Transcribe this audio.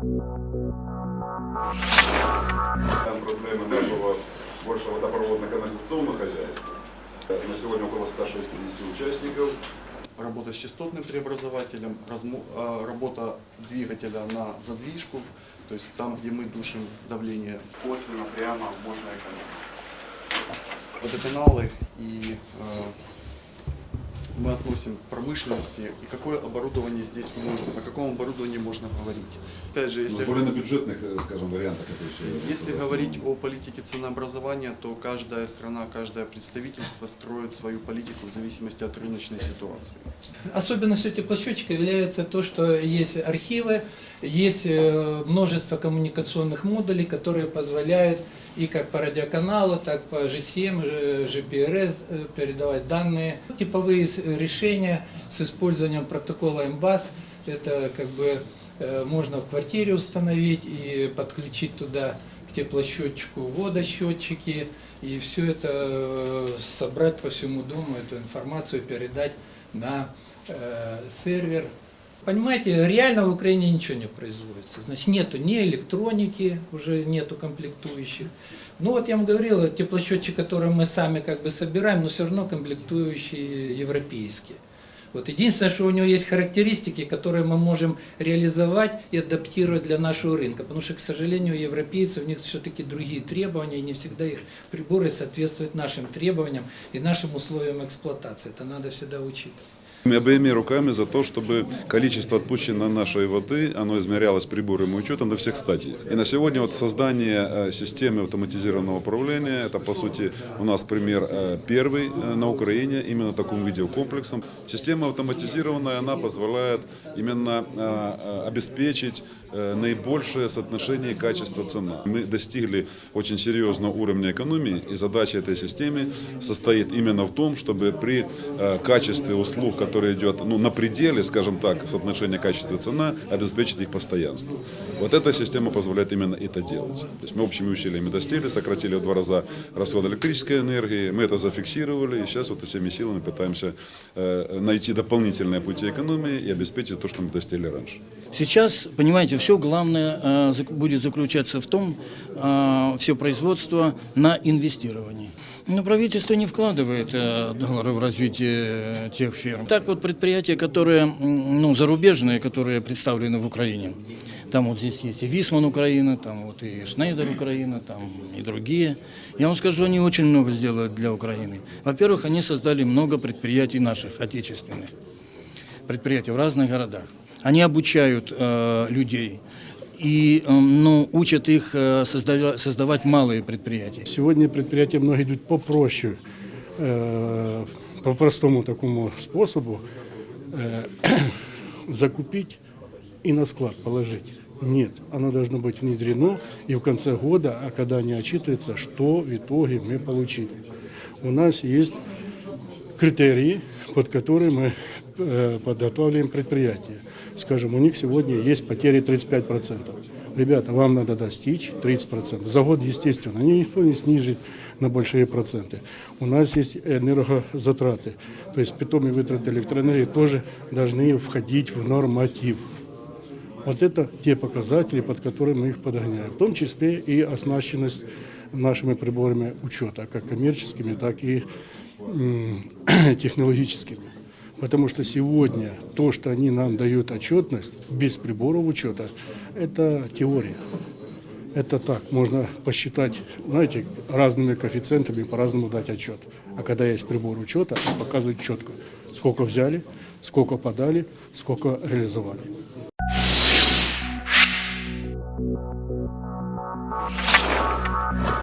Там проблемы нашего большего водопроводно-канализационного хозяйства. На сегодня около 160 участников. Работа с частотным преобразователем, а, работа двигателя на задвижку, то есть там, где мы душим давление. Косвенно, прямо можно экономить. Водоканалы и э, мы относим к промышленности и какое оборудование здесь можно, о каком оборудовании можно говорить. Опять же, Ну, если, более на бюджетных, э, скажем, вариантах это все. если говорить о политике ценообразования, то каждая страна, каждое представительство строит свою политику в зависимости от рыночной ситуации. Особенностью теплосчетчика является то, что есть архивы, есть э, множество коммуникационных модулей, которые позволяют и как по радиоканалу, так по GSM, э, GPRS э, передавать данные. Типовые решения с использованием протокола MBAS, это как бы э, можно в квартире установить и подключить туда к теплосчетчику водосчетчики, и все это собрать по всему дому, эту информацию передать на сервер. Понимаете, реально в Украине ничего не производится. Значит, нету ни электроники, уже нету комплектующих. Ну вот я вам говорил, теплосчетчик, который мы сами как бы собираем, но все равно комплектующие европейские. Вот единственное, что у него есть характеристики, которые мы можем реализовать и адаптировать для нашего рынка. Потому что, к сожалению, у европейцев у них все-таки другие требования, и не всегда их приборы соответствуют нашим требованиям и нашим условиям эксплуатации. Это надо всегда учитывать. Мы обеими руками за то, чтобы количество отпущенной нашей воды, оно измерялось приборами учета на всех стадиях. И на сегодня вот создание э, системы автоматизированного управления, это по сути у нас пример э, первый э, на Украине, именно в таком виде комплексом. Система автоматизированная, она позволяет именно обеспечить наибольшее соотношение качества-цена. Мы достигли очень серьезного уровня экономии, и задача этой системы состоит именно в том, чтобы при качестве услуг, которое идет ну, на пределе, скажем так, соотношения качества и цена, обеспечить их постоянство. Вот эта система позволяет именно это делать. То есть мы общими усилиями достигли, сократили в два раза расход электрической энергии, мы это зафиксировали, и сейчас вот всеми силами пытаемся э, найти дополнительные пути экономии и обеспечить то, что мы достигли раньше. Сейчас, понимаете, все главное э, будет заключаться в том, все производство на инвестировании. Но правительство не вкладывает э, доллары в развитие э, тех фирм. Так вот предприятия, которые ну, зарубежные, которые представлены в Украине, там вот здесь есть и Висман Украина, там вот и Шнейдер Украина, там и другие. Я вам скажу, они очень много сделают для Украины. Во-первых, они создали много предприятий наших, отечественных предприятий в разных городах. Они обучают э, людей и э, ну, учат их э, создава- создавать малые предприятия. Сегодня предприятия многие идут попроще, э, по простому такому способу э, закупить и на склад положить. Нет, оно должно быть внедрено и в конце года, а когда они отчитываются, что в итоге мы получили. У нас есть критерии, под которые мы э, подготавливаем предприятие. Скажем, у них сегодня есть потери 35%. Ребята, вам надо достичь 30%. За год, естественно, никто не снижит на большие проценты. У нас есть энергозатраты. То есть питомые вытраты электроэнергии тоже должны входить в норматив. Вот это те показатели, под которые мы их подгоняем. В том числе и оснащенность нашими приборами учета, как коммерческими, так и технологическими. Потому что сегодня то, что они нам дают отчетность без приборов учета, это теория. Это так, можно посчитать, знаете, разными коэффициентами по-разному дать отчет. А когда есть прибор учета, показывает четко, сколько взяли, сколько подали, сколько реализовали.